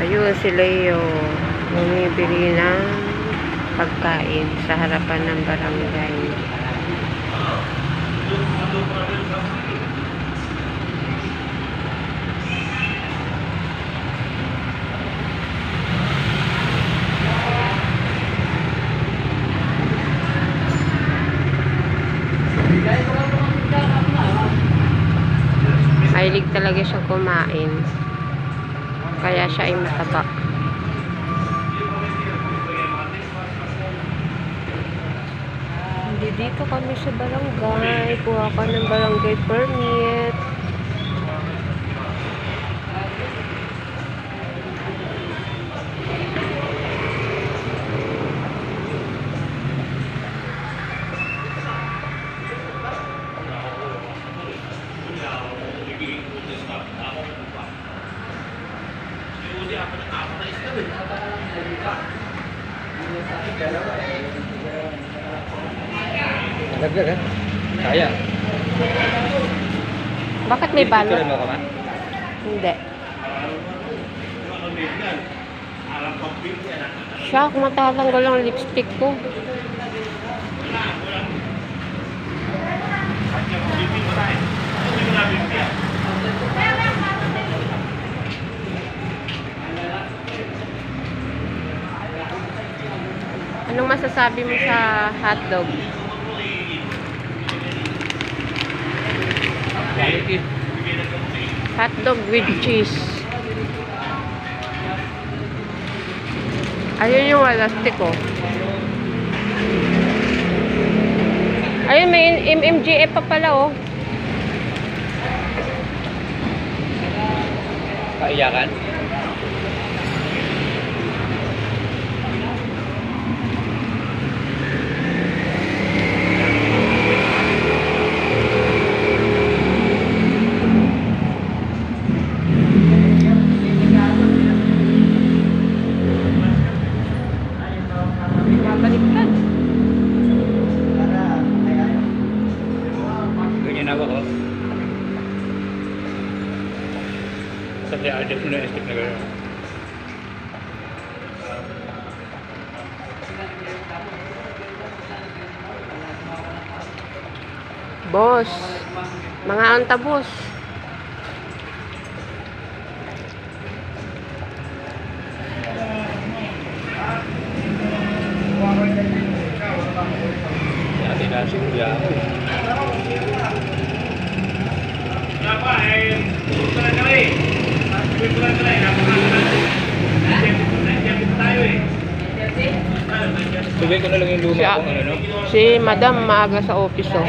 Ayun si Leo. Bumibili ng pagkain sa harapan ng barangay. Mahilig talaga siya kumain. Kaya siya ay mataba. Hindi dito kami sa barangay. Kuha ka ng barangay permit. Dagdag ha? Kaya. Bakit may balot? Mo ko ma? Hindi. Shock, matatanggal ang lipstick ko. Anong masasabi mo sa hotdog? Hotdog with cheese. Ayun yung elastic ko. Ayun, may MMGF pa pala oh. Kaiyakan? Ako ko. Sabi adjust mo na yung stick na gano'n. Boss. Mga antabos. Dati na siguro Tugay ko na lang yung luma Siya. kong ano no? Si Madam maaga sa office oh.